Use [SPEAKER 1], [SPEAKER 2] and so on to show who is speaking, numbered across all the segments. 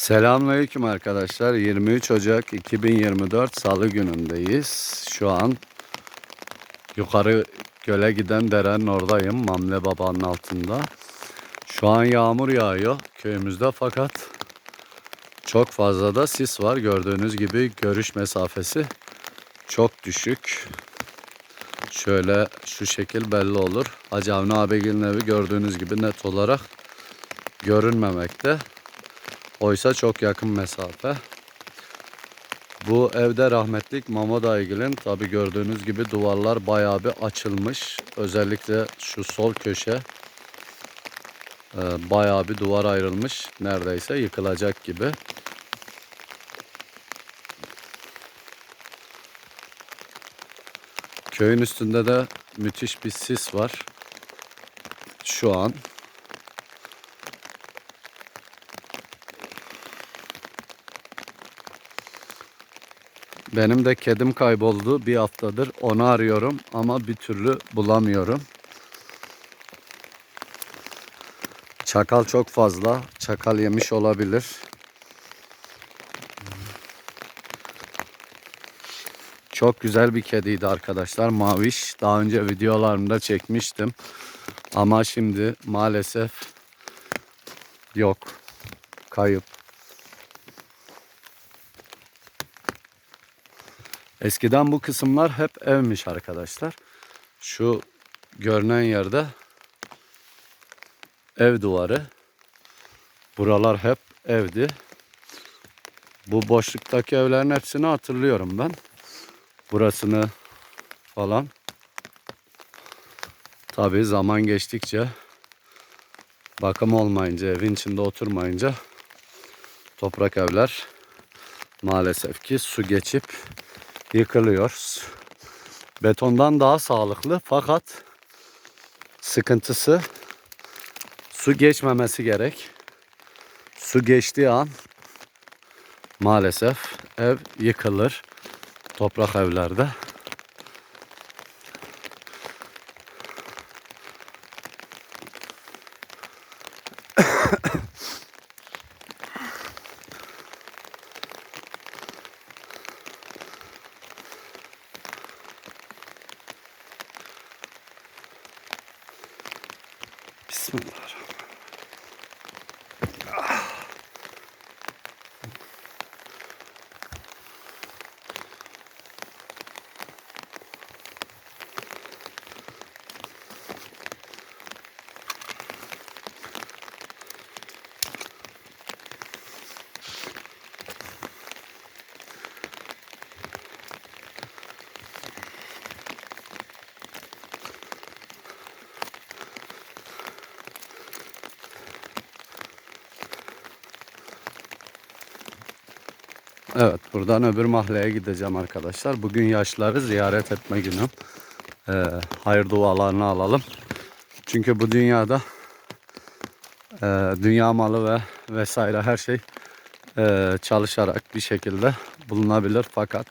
[SPEAKER 1] Selamünaleyküm arkadaşlar. 23 Ocak 2024 Salı günündeyiz. Şu an yukarı göle giden derenin oradayım. Mamle Baba'nın altında. Şu an yağmur yağıyor köyümüzde fakat çok fazla da sis var. Gördüğünüz gibi görüş mesafesi çok düşük. Şöyle şu şekil belli olur. Hacı Avni Abegil'in evi gördüğünüz gibi net olarak görünmemekte. Oysa çok yakın mesafe. Bu evde rahmetlik Mamo Daygil'in tabi gördüğünüz gibi duvarlar bayağı bir açılmış. Özellikle şu sol köşe e, bayağı bir duvar ayrılmış. Neredeyse yıkılacak gibi. Köyün üstünde de müthiş bir sis var. Şu an Benim de kedim kayboldu. Bir haftadır onu arıyorum ama bir türlü bulamıyorum. Çakal çok fazla. Çakal yemiş olabilir. Çok güzel bir kediydi arkadaşlar. Maviş. Daha önce videolarımda çekmiştim. Ama şimdi maalesef yok. Kayıp. Eskiden bu kısımlar hep evmiş arkadaşlar. Şu görünen yerde ev duvarı. Buralar hep evdi. Bu boşluktaki evlerin hepsini hatırlıyorum ben. Burasını falan. Tabi zaman geçtikçe bakım olmayınca, evin içinde oturmayınca toprak evler maalesef ki su geçip yıkılıyor. Betondan daha sağlıklı fakat sıkıntısı su geçmemesi gerek. Su geçtiği an maalesef ev yıkılır. Toprak evlerde. Bismillahirrahmanirrahim. Evet buradan öbür mahalleye gideceğim arkadaşlar. Bugün yaşları ziyaret etme günüm. Ee, hayır dualarını alalım. Çünkü bu dünyada e, dünya malı ve vesaire her şey e, çalışarak bir şekilde bulunabilir. Fakat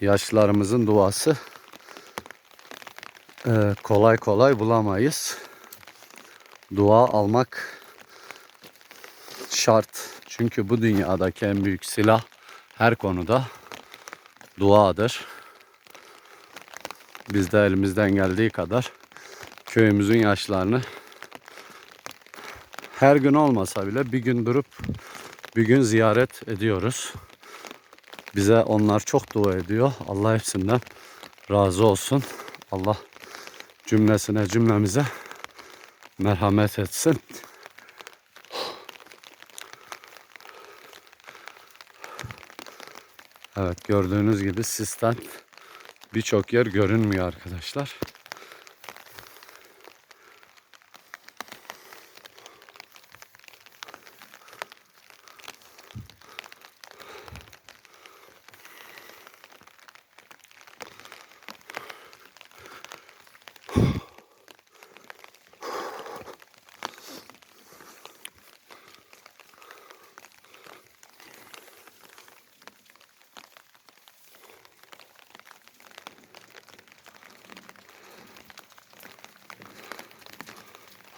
[SPEAKER 1] yaşlılarımızın duası e, kolay kolay bulamayız. Dua almak şart. Çünkü bu dünyadaki en büyük silah her konuda duadır. Biz de elimizden geldiği kadar köyümüzün yaşlarını her gün olmasa bile bir gün durup bir gün ziyaret ediyoruz. Bize onlar çok dua ediyor. Allah hepsinden razı olsun. Allah cümlesine cümlemize merhamet etsin. Evet gördüğünüz gibi sisten birçok yer görünmüyor arkadaşlar.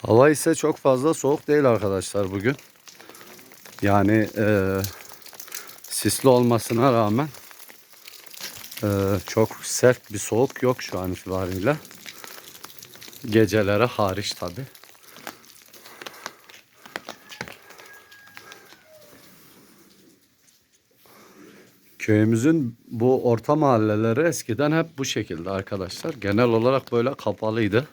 [SPEAKER 1] Hava ise çok fazla soğuk değil arkadaşlar bugün. Yani e, sisli olmasına rağmen e, çok sert bir soğuk yok şu an itibariyle. Geceleri hariç tabi. Köyümüzün bu orta mahalleleri eskiden hep bu şekilde arkadaşlar. Genel olarak böyle kapalıydı.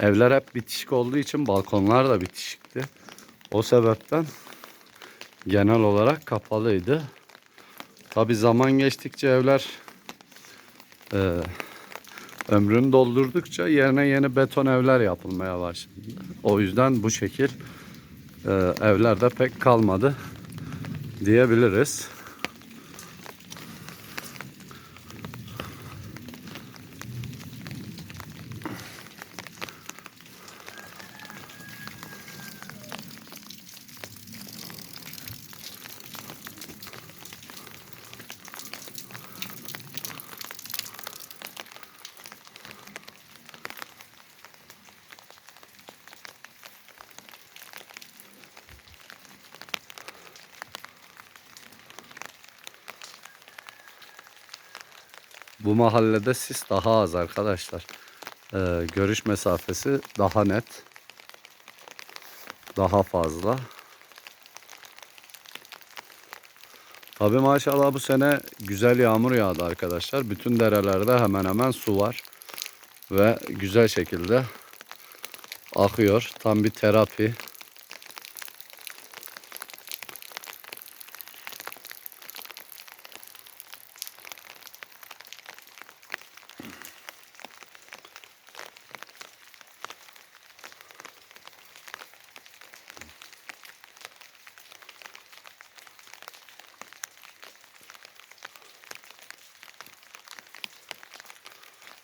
[SPEAKER 1] Evler hep bitişik olduğu için balkonlar da bitişikti. O sebepten genel olarak kapalıydı. Tabi zaman geçtikçe evler e, ömrünü doldurdukça yerine yeni beton evler yapılmaya başladı. O yüzden bu şekil e, evler de pek kalmadı diyebiliriz. Bu mahallede sis daha az arkadaşlar. Ee, görüş mesafesi daha net. Daha fazla. Tabi maşallah bu sene güzel yağmur yağdı arkadaşlar. Bütün derelerde hemen hemen su var. Ve güzel şekilde akıyor. Tam bir terapi.